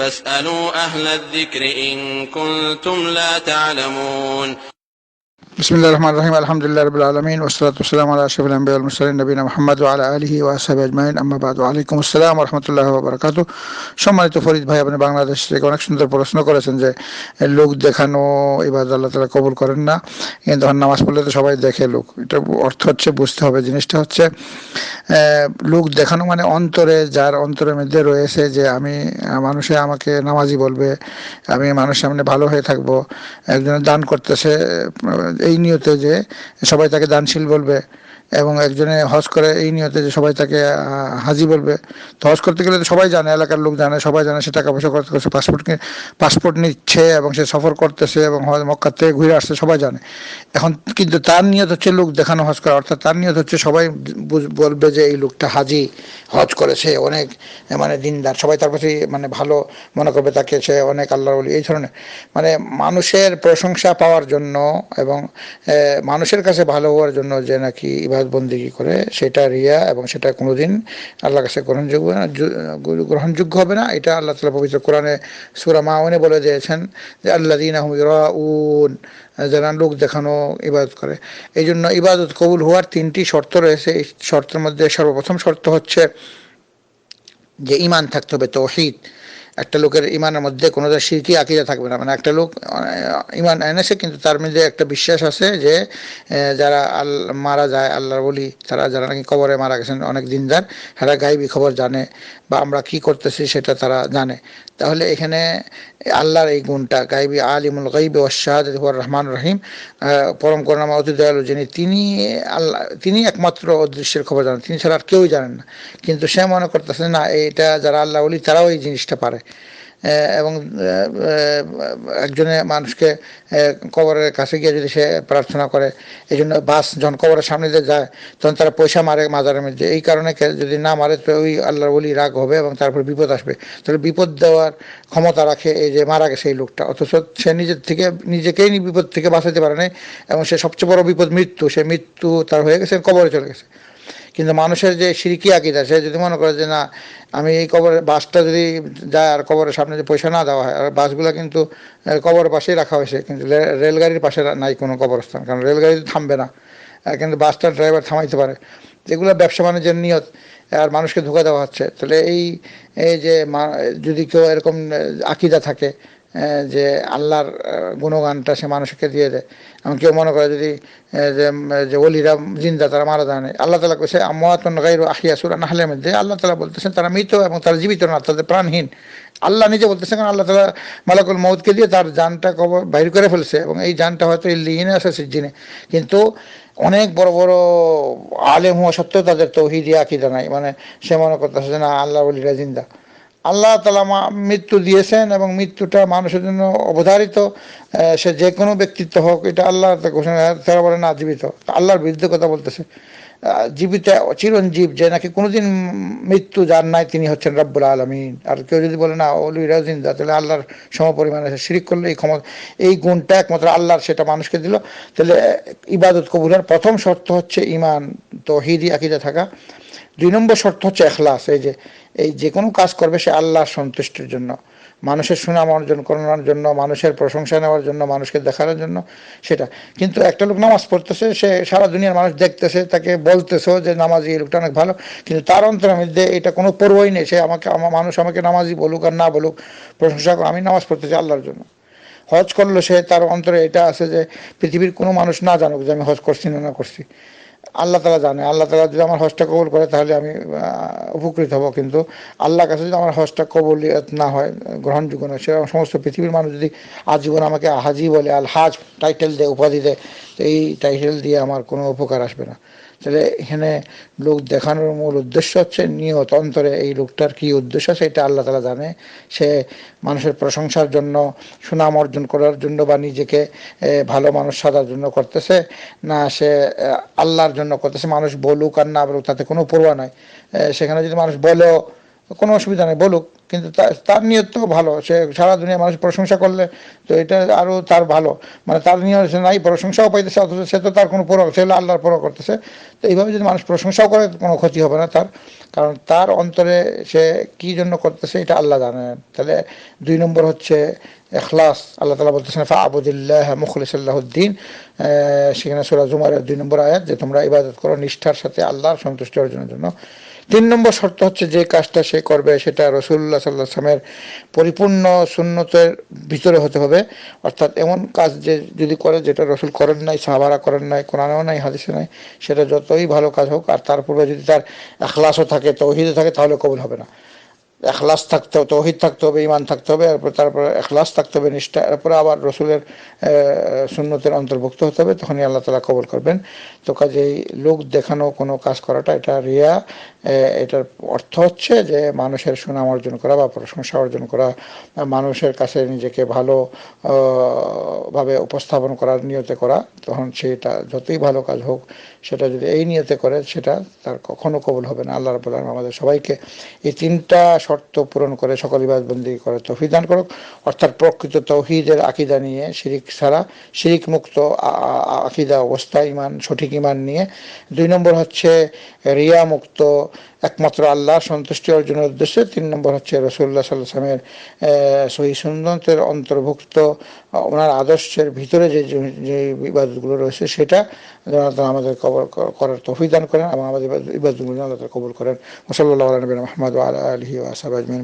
فاسألوا أهل الذكر إن كنتم لا تعلمون বিসমিল্লা রহমান রহিম আলহামদুলিল্লাহ রবিল আলমিন ওসলাত ওসালাম আল্লাহ আশফুল আম্বি আলমসালিন নবীন মোহাম্মদ আলা আলহি ওয়াসাব আজমাইন আহমাবাদ আলাইকুম আসসালাম রহমতুল্লাহ বরকাত সম্মানিত ফরিদ ভাই, আপনি বাংলাদেশ থেকে অনেক সুন্দর প্রশ্ন করেছেন যে লোক দেখানো এবার আল্লাহ তালা কবুল করেন না। কিন্তু নামাজ পড়লে তো সবাই দেখে লোক। এটা অর্থ হচ্ছে বুঝতে হবে, জিনিসটা হচ্ছে লোক দেখানো মানে অন্তরে, যার অন্তরের মধ্যে রয়েছে যে, আমি, মানুষে আমাকে নামাজি বলবে, আমি মানুষের সামনে ভালো হয়ে থাকব একজন দান করতেছে এই নিয়তে যে সবাই তাকে দানশীল বলবে এবং একজনে হজ করে এই নিয়তে যে সবাই তাকে হাজি বলবে। তো হজ করতে গেলে তো সবাই জানে, এলাকার লোক জানে, সবাই জানে সে টাকা পয়সা খরচ করছে পাসপোর্ট পাসপোর্ট নিচ্ছে এবং সে সফর করতেছে এবং হজ মক্কা থেকে ঘুরে আসছে, সবাই জানে। এখন কিন্তু তার নিয়ত হচ্ছে লোক দেখানো হজ করা, অর্থাৎ তার নিয়ত হচ্ছে সবাই বলবে যে এই লোকটা হাজি, হজ করেছে, অনেক মানে দিনদার, সবাই তার প্রতি মানে ভালো মনে করবে তাকে সে অনেক আল্লাহ বলি এই ধরনের। মানে মানুষের প্রশংসা পাওয়ার জন্য এবং মানুষের কাছে ভালো হওয়ার জন্য যে নাকি ইবাদত বন্দিগি করে, সেটা রিয়া এবং সেটা কোনোদিন আল্লাহর কাছে গ্রহণযোগ্য গ্রহণযোগ্য হবে না। এটা আল্লাহ তালা পবিত্র কোরআনে সুরা মাউনে বলে দিয়েছেন যে আল্লাহ দিন উন যারা লোক দেখানো ইবাদত করে। এই জন্য ইবাদত কবুল হওয়ার তিনটি শর্ত রয়েছে। এই শর্তের মধ্যে সর্বপ্রথম শর্ত হচ্ছে যে ইমান থাকতে হবে, তৌহিদ। একটা লোকের ইমানের মধ্যে কোনো সিরকি, আকিদা থাকবে না। মানে একটা লোক ইমান এনেছে, কিন্তু তার মধ্যে একটা বিশ্বাস আছে যে যারা আল, মারা যায়, আল্লাহর বলি তারা যারা নাকি কবরে মারা গেছেন, অনেক দিনদার, তারা গাইবি খবর জানে বা আমরা কি করতেছি সেটা তারা জানে। তাহলে এখানে আল্লাহর এই গুণটা গাইবি আলিমুল গাইবি ওয়াশাহাদ রহমান রহিম পরম করুণাময়, অতি দয়ালু যিনি, তিনি আল্লাহ, তিনি একমাত্র অদৃশ্যের খবর জানেন, তিনি ছাড়া আর কেউই জানেন না। কিন্তু সে মনে করতেছে, না এটা যারা আল্লাহ বলি তারাও এই জিনিসটা পারে। আহ, এবং একজনে মানুষকে কবরের কাছে গিয়ে যদি সে প্রার্থনা করে এই জন্য বাস যখন কবরের সামনে দিয়ে যায় তখন তারা পয়সা মারে মাজারের মধ্যে। এই কারণে যদি না মারে তো ওই আল্লাহর বলি রাগ হবে এবং তারপর বিপদ আসবে। তাহলে বিপদ দেওয়ার ক্ষমতা রাখে এই যে মারা গেছে এই লোকটা। অথচ সে নিজের থেকে নিজেকেই বিপদ থেকে বাঁচাতে পারে নাই এবং সে সবচেয়ে বড় বিপদ মৃত্যু। সে মৃত্যু তার হয়ে গেছে কবরে চলে গেছে। কিন্তু মানুষের যে সিরিকি আকিদা, সে যদি মনে করে যে না, আমি এই কবরে, বাসটা যদি যায় আর কবরের সামনে যে পয়সা না দেওয়া হয়, আর বাসগুলো কিন্তু কবরের পাশেই রাখা হয়েছে, কিন্তু রেলগাড়ির পাশে নাই কোনো কবরস্থান, কারণ রেলগাড়ি থামবে না। কিন্তু বাসটা ড্রাইভার থামাইতে পারে। এগুলো ব্যবসা বাণিজ্যের নিয়ত, আর মানুষকে ধোকা দেওয়া হচ্ছে। তাহলে এই এই যে যদি কেউ এরকম আকিদা থাকে যে আল্লাহর গুণগানটা সে মানুষকে দিয়ে দেয়। এমন কেউ মনে করে যদি যে অলিরা জিন্দা, তারা মারা যায় না আল্লাহ তালা আমাতন গাইরু আহিয়া সুরা নাহলের মধ্যে আল্লাহ তালা বলতেছেন, তারা মৃত এবং তারা জীবিত না, তাদের প্রাণহীন। আল্লাহ নিজে বলতেছেন, কারণ আল্লাহ তালা মালাকুল মৌতকে দিয়ে তার জানটা কবর বাইর করে ফেলছে এবং এই জানটা হয়তো লিহিনে আছে সিজিনে কিন্তু অনেক বড় বড় আলেম হওয়া সত্ত্বেও তাদের তৌহিদি আকিদা নাই। মানে সে মনে করতেছে যে, না আল্লাহ অলিরা জিন্দা। আল্লাহ তালা মৃত্যু দিয়েছেন এবং মৃত্যুটা মানুষের জন্য অবধারিত সে যে কোনো ব্যক্তিত্ব হোক, এটা আল্লাহ ঘোষণা বলে না, জীবিত। আল্লাহর বিরুদ্ধে কথা বলতেছে। জীবিত, চিরঞ্জীব, যে নাকি কোনোদিন মৃত্যু যার নাই, তিনি হচ্ছেন রব্বুল আলমিন। আর কেউ যদি বলে, না অলিরা জিন্দা তাহলে আল্লাহর সমপরিমাণে শিরিক করলে, এই ক্ষমতা, এই গুণটা একমাত্র আল্লাহর, সেটা মানুষকে দিল। তাহলে, ইবাদত কবুলের প্রথম শর্ত হচ্ছে ইমান তৌহিদি আকিদা থাকা। দুই নম্বর শর্ত হচ্ছে এখলাস, এই যে এই যে কোনো কাজ করবে সে আল্লাহর সন্তুষ্টির জন্য। মানুষের সুনাম অর্জন করানোর জন্য, মানুষের প্রশংসা নেওয়ার জন্য, মানুষকে দেখানোর জন্য, সেটা। কিন্তু একটা লোক নামাজ পড়তেছে, সে সারা দুনিয়ার মানুষ দেখতেছে, তাকে বলতেছে যে নামাজি, এই লোকটা অনেক ভালো, কিন্তু তার অন্তরের মধ্যে এটা কোনো পর্বই নেই। সে আমাকে আমার মানুষ আমাকে নামাজি বলুক আর না বলুক, প্রশংসা আমি নামাজ পড়তেছি আল্লাহর জন্য। হজ করল সে, তার অন্তরে এটা আছে যে পৃথিবীর কোনো মানুষ না জানুক যে আমি হজ করছি না না করছি। আল্লাহ তালা জানে। আল্লাহ তালা যদি আমার হজটা কবুল করে, তাহলে আমি উপকৃত হব। কিন্তু আল্লাহ কাছে যদি আমার হজটা কবুল না হয়, গ্রহণযোগ্য নয় সেরকম সমস্ত পৃথিবীর মানুষ যদি আজীবন আমাকে হাজি বলে আল হাজ টাইটেল দেয়, উপাধি দেয়, তো এই টাইটেল দিয়ে আমার কোনো উপকার আসবে না। তাহলে এখানে লোক দেখানোর মূল উদ্দেশ্য হচ্ছে নিয়ত, অন্তরে এই লোকটার কি উদ্দেশ্য সেটা আল্লাহ তালা জানে। সে মানুষের প্রশংসার জন্য, সুনাম অর্জন করার জন্য বা নিজেকে ভালো মানুষ সাজার জন্য করতেছে। না, সে আল্লাহর জন্য করতেছে। মানুষ বলুক আর না বলুক, তাতে কোনো পড়ুয়া নয় সেখানে যদি মানুষ বলেও কোনো অসুবিধা নেই, বলুক। কিন্তু তার নিয়ত তো ভালো। সে সারা দুনিয়া মানুষ প্রশংসা করলে তো এটা আরও তার ভালো। মানে তার নিয়ত সে নাই, প্রশংসাও পাইতেছে, অথচ সে তো তার কোনো পরক সে আল্লাহর পরক করতেছে। তো এইভাবে যদি মানুষ প্রশংসাও করে, কোনো ক্ষতি হবে না তার। কারণ তার অন্তরে সে কি জন্য করতেছে, এটা আল্লাহ জানেন তাহলে দুই নম্বর হচ্ছে এখলাস। আল্লাহ তালা বলতেছেন ফা আবুদুল্লাহ মুখলিসাল্লাহদ্দিন সেখানে সুরা জুমারের দুই নম্বর আয়াত, যে তোমরা ইবাদত করো নিষ্ঠার সাথে আল্লাহর সন্তুষ্টি অর্জনের জন্য। তিন নম্বর শর্ত হচ্ছে যে কাজটা সে করবে, সেটা রসুল্লাহ সাল্লাহ সালামের পরিপূর্ণ শূন্যতের ভিতরে হতে হবে। অর্থাৎ এমন কাজ যে, যদি করে যেটা রসুল করেন নাই, সাহাবারা করেন নাই, কোরআনেও নাই, হাদিসে নাই, সেটা যতই ভালো কাজ হোক, আর তার পূর্বে যদি তার এখলাসও থাকে, তৌহিদও থাকে, তাহলে কবুল হবে না। এখলাস থাকতে হবে, তৌহিদ থাকতে হবে ইমান থাকতে হবে, এরপর তারপরে এখলাস থাকতে হবে, নিষ্ঠা, এরপরে আবার রসুলের সুন্নতের অন্তর্ভুক্ত হতে হবে, তখনই আল্লাহ তালা কবল করবেন। তো কাজেই লোক দেখানো, কোনো কাজ করাটা, এটা রিয়া এটার অর্থ হচ্ছে যে মানুষের সুনাম অর্জন করা বা প্রশংসা অর্জন করা মানুষের কাছে নিজেকে ভালো ভাবে উপস্থাপন করার নিয়তে করা, তখন সেটা যতই ভালো কাজ হোক সেটা যদি এই নিয়তে করে, সেটা তার কখনো কবল হবে না। আল্লাহ রাবুল আমাদের সবাইকে এই তিনটা শর্ত পূরণ করে সকল ইবাদবন্দি করে তৌফিক দান করুক। অর্থাৎ প্রকৃত তৌহিদের আকিদা নিয়ে, শিরিক ছাড়া শিরিক মুক্ত আকিদা, অবস্থা ইমান সঠিক ইমান নিয়ে। দুই নম্বর হচ্ছে রিয়া মুক্ত একমাত্র আল্লাহ সন্তুষ্টি অর্জনের উদ্দেশ্যে। তিন নম্বর হচ্ছে রসুল্লাহ সাল্লামের সহি সুন্দরের অন্তর্ভুক্ত, ওনার আদর্শের ভিতরে যে, যে- ইবাদতগুলো রয়েছে, সেটা আমাদের কবর করার তৌফিক দান করেন এবং আমাদের ইবাদতগুলো আল্লাহ কবুল করেন। ওসল্লাহ নবীন মাহমদ আলহি আসাবাজমিন